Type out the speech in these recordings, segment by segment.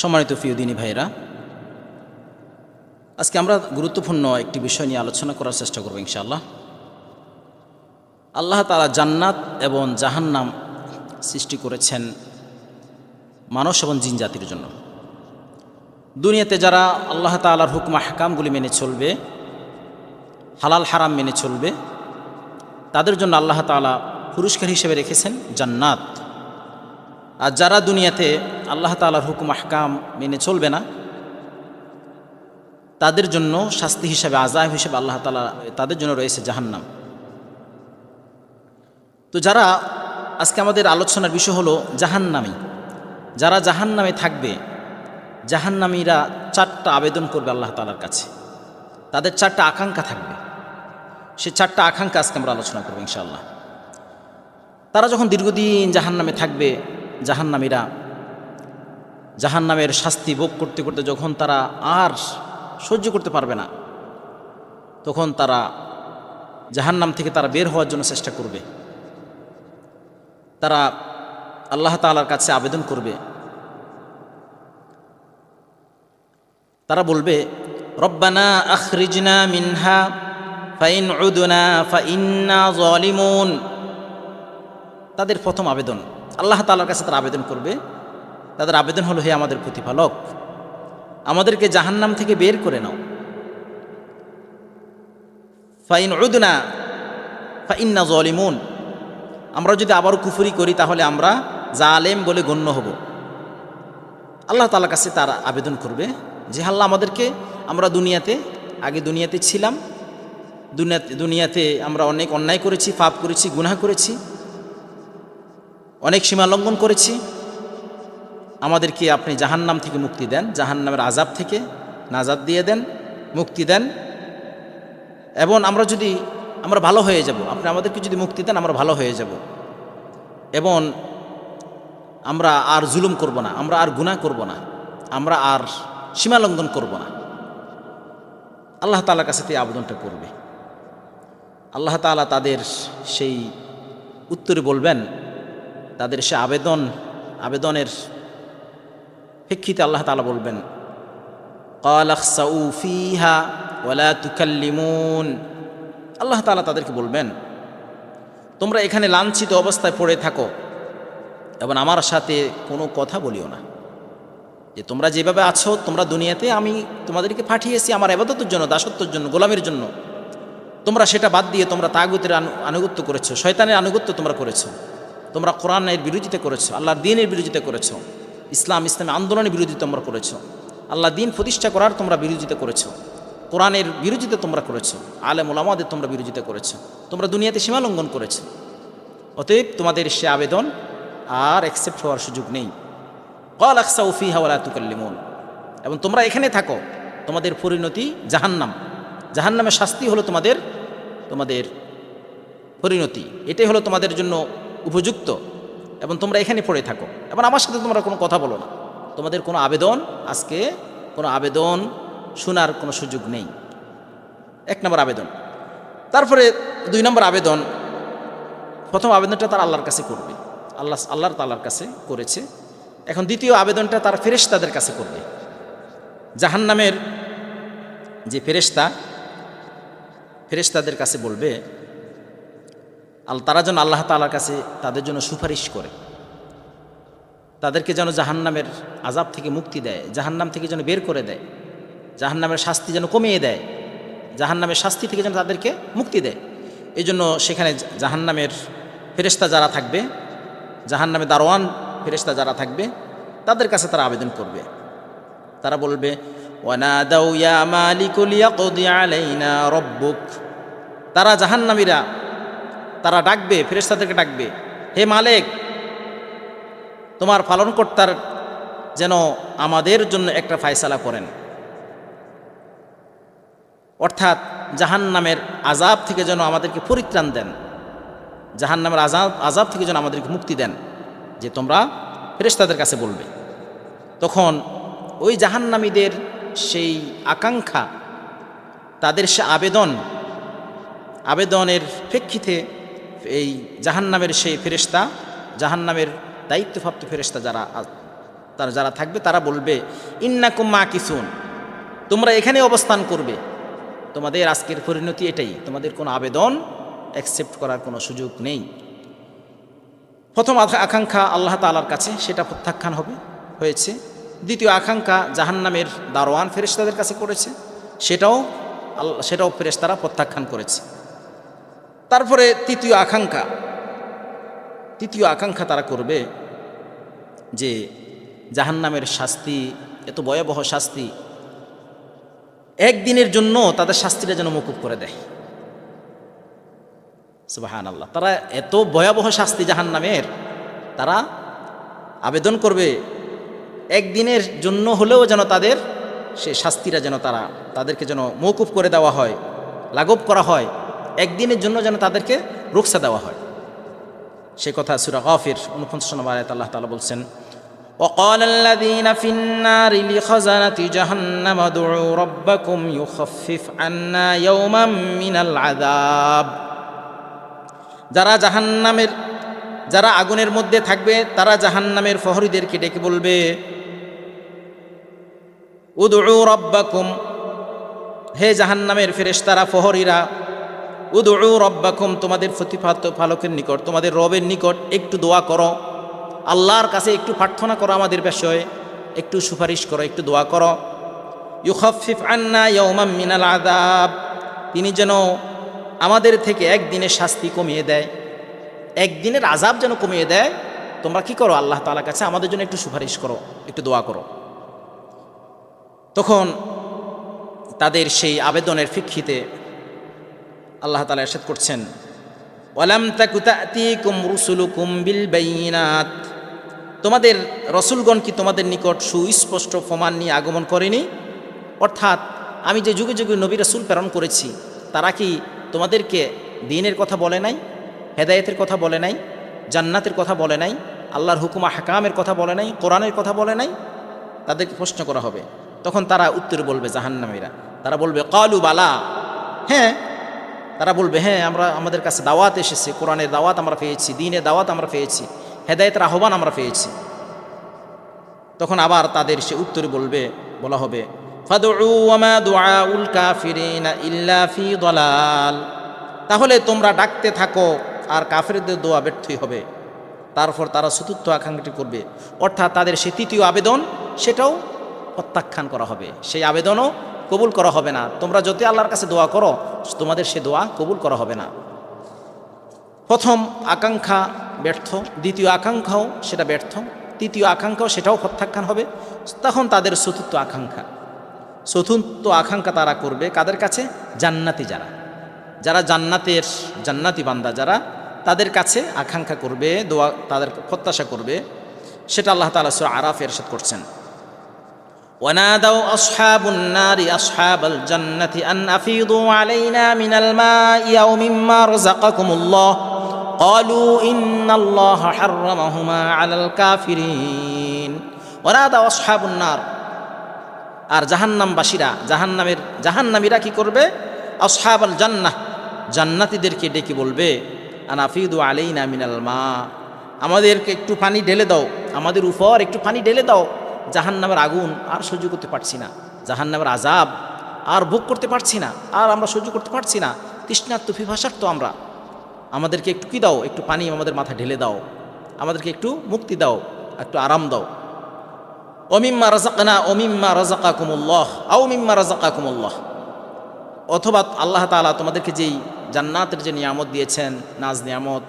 সম্মানিত ফিউদিনী ভাইরা আজকে আমরা গুরুত্বপূর্ণ একটি বিষয় নিয়ে আলোচনা করার চেষ্টা করব ইনশাআল্লাহ। আল্লাহ তালা জান্নাত এবং জাহান্নাম সৃষ্টি করেছেন মানুষ এবং জিন জাতির জন্য। দুনিয়াতে যারা আল্লাহ তালার হুকুম হাকামগুলি মেনে চলবে, হালাল হারাম মেনে চলবে, তাদের জন্য আল্লাহ তালা পুরস্কার হিসেবে রেখেছেন জান্নাত। আর যারা দুনিয়াতে আল্লাহ তালার হুকুম, আহকাম মেনে চলবে না, তাদের জন্য শাস্তি হিসাবে আজাব হিসেবে আল্লাহ তালা তাদের জন্য রয়েছে জাহান্নাম। তো যারা আজকে আমাদের আলোচনার বিষয় হলো জাহান্নামী, যারা জাহান্নামে থাকবে, জাহান্নামীরা চারটা আবেদন করবে আল্লাহ তালার কাছে। তাদের চারটা আকাঙ্ক্ষা থাকবে। সে চারটা আকাঙ্ক্ষা আজকে আমরা আলোচনা করব ইনশাআল্লাহ। তারা যখন দীর্ঘদিন জাহান্নামে থাকবে জাহান্নামীরা। জাহান্নামের শাস্তি ভোগ করতে করতে যখন তারা আর সহ্য করতে পারবে না, তখন তারা জাহান্নাম থেকে তারা বের হওয়ার জন্য চেষ্টা করবে। তারা আল্লাহ তালার কাছে আবেদন করবে। তারা বলবে, রব্বানা আখরিজনা মিনহা, ফাইন উদনা, ফাইন্না জলিমুন। তাদের প্রথম আবেদন। আল্লাহ তালার কাছে তারা আবেদন করবে। তাদের আবেদন হলো, হে আমাদের প্রতিপালক, আমাদেরকে জাহান্নাম থেকে বের করে নাও। ফাইন উদনা, ফাইন্না জলিমুন। আমরা যদি আবার কুফুরি করি, তাহলে আমরা জালেম বলে গণ্য হব। আল্লাহ তালার কাছে তারা আবেদন করবে যে, আল্লাহ আমাদেরকে, আমরা দুনিয়াতে, আগে দুনিয়াতে ছিলাম। দুনিয়াতে দুনিয়াতে আমরা অনেক অন্যায় করেছি, পাপ করেছি, গুনাহ করেছি। অনেক সীমা লঙ্ঘন করেছি। আমাদেরকে আপনি জাহান্নাম থেকে মুক্তি দেন, জাহান্নামের আজাব থেকে নাজাদ দিয়ে দেন, মুক্তি দেন। এবং আমরা যদি, আমরা ভালো হয়ে যাব, আপনি আমাদেরকে যদি মুক্তি দেন, আমরা ভালো হয়ে যাব। এবং আমরা আর জুলুম করব না, আমরা আর গুনাহ করব না, আমরা আর সীমা লঙ্ঘন করব না। আল্লাহ তালার কাছে তে আবেদনটা করবে। আল্লাহ তালা তাদের সেই উত্তরে বলবেন তাদের সে আবেদন, আবেদনের প্রেক্ষিতে আল্লাহ তালা বলবেন ওয়ালা আল্লাহ তালা তাদেরকে বলবেন, তোমরা এখানে লাঞ্ছিত অবস্থায় পড়ে থাকো এবং আমার সাথে কোনো কথা বলিও না। যে তোমরা যেভাবে আছো, তোমরা দুনিয়াতে আমি তোমাদেরকে পাঠিয়েছি আমার আবাদতের জন্য, দাসত্বর জন্য, গোলামের জন্য। তোমরা সেটা বাদ দিয়ে তোমরা তাগুতের আনুগত্য করেছ, শয়তানের আনুগত্য তোমরা করেছ। তোমরা কোরআনের বিরোধিতা করেছ, আল্লাহর দিনের বিরোধিতা করেছ, ইসলাম, ইসলামী আন্দোলনের বিরোধিতা তোমরা করেছ আল্লাহ দিন প্রতিষ্ঠা করার তোমরা বিরোধিতা করেছ, কোরআনের বিরোধিতা তোমরা করেছ আলেম ওলামাদের তোমরা বিরোধিতা করেছ, তোমরা দুনিয়াতে সীমা লঙ্ঘন করেছ। অতএব তোমাদের সে আবেদন আর অ্যাকসেপ্ট হওয়ার সুযোগ নেই। কল আকসা উফি হাওয়ালা তুকাল্লিমুন। এবং তোমরা এখানে থাকো, তোমাদের পরিণতি জাহান্নাম। জাহান্নামের শাস্তি হলো তোমাদের তোমাদের পরিণতি। এটাই হলো তোমাদের জন্য উপযুক্ত এবং তোমরা এখানে পড়ে থাকো। এবং আমার সাথে তোমরা কোনো কথা বলো না। তোমাদের কোনো আবেদন? আজকে কোনো আবেদন শোনার কোনো সুযোগ নেই। এক নম্বর আবেদন। তারপরে দুই নম্বর আবেদন, প্রথম আবেদনটা তার আল্লাহর কাছে করবে। আল্লাহ আল্লাহর তাল্লার কাছে করেছে। এখন দ্বিতীয় আবেদনটা তার ফেরেশতাদের কাছে করবে। জাহান্নামের যে ফেরেশতা, ফেরেশতাদের কাছে বলবে তারা যেন আল্লাহ তালার কাছে তাদের জন্য সুপারিশ করে। তাদেরকে যেন জাহান্নামের আজাব থেকে মুক্তি দেয়, জাহান্নাম থেকে যেন বের করে দেয়, জাহান্নামের শাস্তি যেন কমিয়ে দেয়, জাহান্নামের শাস্তি থেকে যেন তাদেরকে মুক্তি দেয়। এই জন্য সেখানে জাহান্নামের ফেরেস্তা যারা থাকবে, জাহান্নামে দারোয়ান ফেরেস্তা যারা থাকবে, তাদের কাছে তারা আবেদন করবে। তারা বলবে রব্বুক। তারা জাহান্নামীরা তারা ডাকবে ফেরেস্তাদেরকে ডাকবে, হে মালিক, তোমার পালনকর্তার যেন আমাদের জন্য একটা ফায়সালা করেন। অর্থাৎ জাহান নামের আজাব থেকে যেন আমাদেরকে পরিত্রাণ দেন। জাহান নামের আজাব আজাব থেকে যেন আমাদেরকে মুক্তি দেন, যে তোমরা ফেরেস্তাদের কাছে বলবে। তখন ওই জাহান্নামীদের সেই আকাঙ্ক্ষা, তাদের সে আবেদন, আবেদনের প্রেক্ষিতে এই জাহান্নামের সেই ফেরেস্তা জাহান্নামের দায়িত্বপ্রাপ্ত ফেরেস্তা যারা তারা যারা থাকবে, তারা বলবে, ইন্নাকুম মা কিসুন তোমরা এখানে অবস্থান করবে। তোমাদের আজকের পরিণতি এটাই, তোমাদের কোনো আবেদন অ্যাকসেপ্ট করার কোনো সুযোগ নেই। প্রথম আকা- আকাঙ্ক্ষা আল্লাহ তালার কাছে, সেটা প্রত্যাখ্যান হবে, হয়েছে। দ্বিতীয় আকাঙ্ক্ষা জাহান্নামের দারোয়ান ফেরেশতাদের কাছে করেছে, সেটাও সেটাও ফেরেশতারা প্রত্যাখ্যান করেছে। তারপরে তৃতীয় আকাঙ্ক্ষা। তৃতীয় আকাঙ্ক্ষা তারা করবে যে জাহান্নামের শাস্তি, এত ভয়াবহ শাস্তি একদিনের জন্য তাদের শাস্তিটা যেন মকুব করে দেয়। সুবাহান আল্লাহ তারা এত ভয়াবহ শাস্তি জাহান্নামের, তারা আবেদন করবে একদিনের জন্য হলেও যেন তাদের সে শাস্তিটা যেন তারা, তাদেরকে যেন মৌকুফ করে দেওয়া হয়, লাঘব করা হয়। একদিনের জন্য যেন তাদেরকে রুকসা দেওয়া হয় সে কথা সুরা গফির উনপঞ্চাশ নম্বর আয়াত আল্লাহ তালা বলছেন وقال الذين في النار لخزنة جهنم ادعوا ربكم يخفف عنا يوما من العذاب যারা জাহান্নামের যারা আগুনের মধ্যে থাকবে তারা জাহান্নামের ফহরিদেরকে ডেকে বলবে উদু রব্বাকুম হে জাহান্নামের ফেরেশতারা ফহরিরা উদু রব্বাকুম, তোমাদের প্রতিপাত ফালকের নিকট, তোমাদের রবের নিকট একটু দোয়া করো। আল্লাহর কাছে একটু প্রার্থনা করো আমাদের বিষয়ে, একটু সুপারিশ করো, একটু দোয়া করো। ইউখফিফ আন্না মিনাল আদাব তিনি যেন আমাদের থেকে একদিনের শাস্তি কমিয়ে দেয়। একদিনের আজাব যেন কমিয়ে দেয়, তোমরা কি করো? আল্লাহ তাআলার কাছে আমাদের জন্য একটু সুপারিশ করো, একটু দোয়া করো। তখন তাদের সেই আবেদনের ফিক্ষিতে আল্লাহ তালা এরশাদ করছেন, ওয়ালাম তাকু তাতিকুম রুসুলুকুম বিল বাইনাত তোমাদের রসুলগণ কি তোমাদের নিকট সুস্পষ্ট প্রমাণ নিয়ে আগমন করেনি? অর্থাৎ আমি যে যুগে যুগে নবী রসুল প্রেরণ করেছি, তারা কি তোমাদেরকে দিনের কথা বলে নাই, হেদায়েতের কথা বলে নাই, জান্নাতের কথা বলে নাই, আল্লাহর হুকুমা হাকামের কথা বলে নাই, কোরআনের কথা বলে নাই? তাদেরকে প্রশ্ন করা হবে। তখন তারা উত্তরে বলবে জাহান্নামীরা। তারা বলবে, কালু বালা। হ্যাঁ তারা বলবে হ্যাঁ আমরা আমাদের কাছে দাওয়াত এসেছে, কোরআনের দাওয়াত আমরা পেয়েছি, দিনের দাওয়াত আমরা পেয়েছি, হেদায়েতের আহ্বান আমরা পেয়েছি। তখন আবার তাদের সে উত্তরে বলবে, বলা হবে তাহলে তোমরা ডাকতে থাকো আর কাফেরদের দোয়া ব্যর্থই হবে। তারপর তারা চতুর্থ আকাঙ্ক্ষাটি করবে, অর্থাৎ তাদের সে তৃতীয় আবেদন, সেটাও প্রত্যাখ্যান করা হবে। সেই আবেদনও কবুল করা হবে না। তোমরা যতই আল্লাহর কাছে দোয়া করো তোমাদের সে দোয়া কবুল করা হবে না। প্রথম, আকাঙ্ক্ষা ব্যর্থ। দ্বিতীয়, আকাঙ্ক্ষাও সেটা ব্যর্থ। তৃতীয়, আকাঙ্ক্ষাও সেটাও প্রত্যাখ্যান হবে। তখন তাদের চতুর্থ আকাঙ্ক্ষা। চতুর্থ আকাঙ্ক্ষা তারা করবে কাদের কাছে? জান্নাতি যারা। যারা জান্নাতের জান্নাতি বান্দা, যারা তাদের কাছে আকাঙ্ক্ষা করবে, দোয়া তাদের প্রত্যাশা করবে। সেটা আল্লাহ তালা আরাফ এরশাদ করছেন। ونادوا أصحاب النار أصحاب الجنة أن أفيضوا علينا من الماء أو مما رزقكم الله قالوا إن الله حرمهما على الكافرين ونادوا أصحاب النار আর জাহান্নামবাসীরা জাহান্নামের জাহান্নামীরা কি করবে আসহাব আল জান্নাহ জান্নাতীদেরকে ডেকে বলবে আনাফিদু আলাইনা মিনাল মা আমাদেরকে একটু পানি ঢেলে দাও আমাদের উপর একটু পানি ঢেলে দাও জাহান্নামের আগুন আর সহ্য করতে পারছি না। জাহান্নামের আজাব আর ভোগ করতে পারছি না, আর আমরা সহ্য করতে পারছি না। তৃষ্ণার তুফি ভাষার তো আমরা। আমাদেরকে একটু কি দাও? একটু পানি আমাদের মাথা ঢেলে দাও। আমাদেরকে একটু মুক্তি দাও, একটু আরাম দাও। অমিম্মা রাজাকানা অমিম্মা রাজাকা কুমুল্লাহ আও মিম্মা রাজাকা কুমুল্লাহ অথবা আল্লাহ তালা তোমাদেরকে যেই জান্নাতের যে নিয়ামত দিয়েছেন, নাজ নিয়ামত,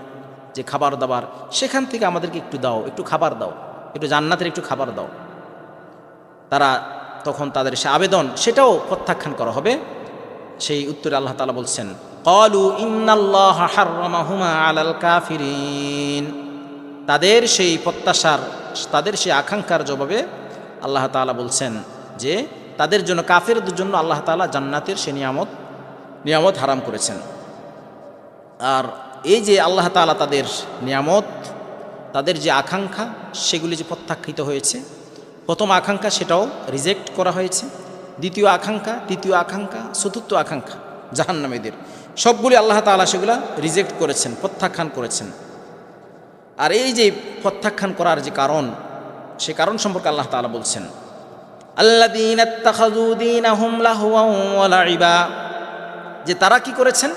যে খাবার দাবার, সেখান থেকে আমাদেরকে একটু দাও, একটু খাবার দাও। একটু জান্নাতের একটু খাবার দাও। তারা তখন তাদের সে আবেদন সেটাও প্রত্যাখ্যান করা হবে। সেই উত্তরে আল্লাহ তালা বলছেন, কলু কাফিরিন। তাদের সেই প্রত্যাশার, তাদের সেই আকাঙ্ক্ষার জবাবে আল্লাহ তাআলা বলছেন যে, তাদের জন্য কাফেরদের জন্য আল্লাহ তাআলা জান্নাতের সে নিয়ামত নিয়ামত হারাম করেছেন। আর এই যে আল্লাহ তাআলা তাদের নিয়ামত, তাদের যে আকাঙ্ক্ষা, সেগুলি যে প্রত্যাখ্যিত হয়েছে প্রথম আকাঙ্ক্ষা সেটাও রিজেক্ট করা হয়েছে। দ্বিতীয় আকাঙ্ক্ষা, তৃতীয় আকাঙ্ক্ষা, চতুর্থ আকাঙ্ক্ষা, জাহান্নামীদের। সবগুলি আল্লাহ তাআলা সেগুলা রিজেক্ট করেছেন, প্রত্যাখ্যান করেছেন। আর এই যে প্রত্যাখ্যান করার যে কারণ, সে কারণ সম্পর্কে আল্লাহ তাআলা বলছেন লাইবা যে তারা কি করেছেন?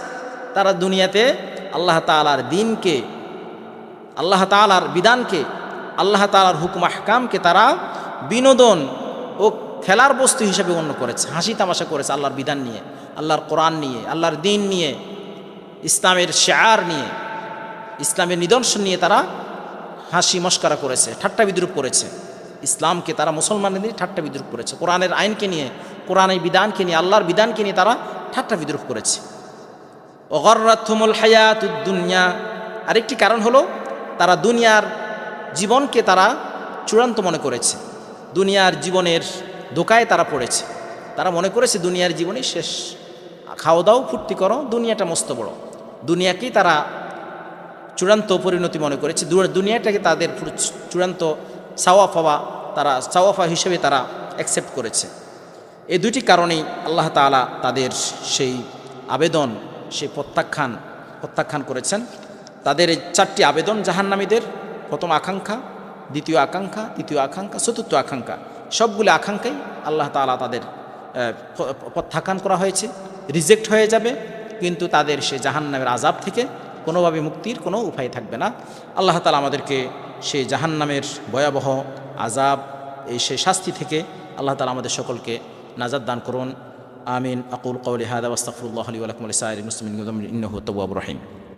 তারা দুনিয়াতে আল্লাহ তাআলার দিনকে, আল্লাহ তাআলার বিধানকে, আল্লাহ তাআলার হুকুম আহকামকে তারা বিনোদন ও খেলার বস্তু হিসেবে গণ্য করেছে। হাসি তামাশা করেছে আল্লাহর বিধান নিয়ে, আল্লাহর কোরআন নিয়ে, আল্লাহর দিন নিয়ে, ইসলামের শেয়ার নিয়ে, ইসলামের নিদর্শন নিয়ে তারা হাসি মস্করা করেছে, ঠাট্টা বিদ্রুপ করেছে। ইসলামকে তারা মুসলমানদের ঠাট্টা বিদ্রুপ করেছে। কোরআনের আইনকে নিয়ে, কোরআনের বিধানকে নিয়ে, আল্লাহর বিধানকে নিয়ে তারা ঠাট্টা বিদ্রুপ করেছে। অগর্রাথমুল হায়াতুদ্দুনিয়া আরেকটি কারণ হলো, তারা দুনিয়ার জীবনকে তারা চূড়ান্ত মনে করেছে। দুনিয়ার জীবনের দোকায় তারা পড়েছে। তারা মনে করেছে দুনিয়ার জীবনই শেষ। খাওয়া দাও ফুর্তি করো, দুনিয়াটা মস্ত বড়। দুনিয়াকেই তারা চূড়ান্ত পরিণতি মনে করেছে। দুনিয়াটাকে তাদের চূড়ান্ত সাওয়াফাওয়া তারা সাওয়াফা হিসেবে তারা অ্যাকসেপ্ট করেছে। এই দুটি কারণেই আল্লাহ তাআলা তাদের সেই আবেদন, সেই প্রত্যাখ্যান প্রত্যাখ্যান করেছেন। তাদের এই চারটি আবেদন জাহান্নামীদের প্রথম আকাঙ্ক্ষা। দ্বিতীয় আকাঙ্ক্ষা, তৃতীয় আকাঙ্ক্ষা, চতুর্থ আকাঙ্ক্ষা, সবগুলো আকাঙ্ক্ষাই আল্লাহ তালা তাদের প্রত্যাখ্যান করা হয়েছে রিজেক্ট হয়ে যাবে, কিন্তু তাদের সে জাহান্নামের আজাব থেকে কোনোভাবে মুক্তির কোনো উপায় থাকবে না। আল্লাহ তালা আমাদেরকে সেই জাহান্নামের ভয়াবহ আজাব এই সেই শাস্তি থেকে আল্লাহ তালা আমাদের সকলকে নাজাদ দান করুন। আমিন। আকুল কৌলি হাদা ওয়াস্তাফরুল্লাহ আলী আলকুম আলী সাইর মুসলিম ইন্নহু তবু রহিম।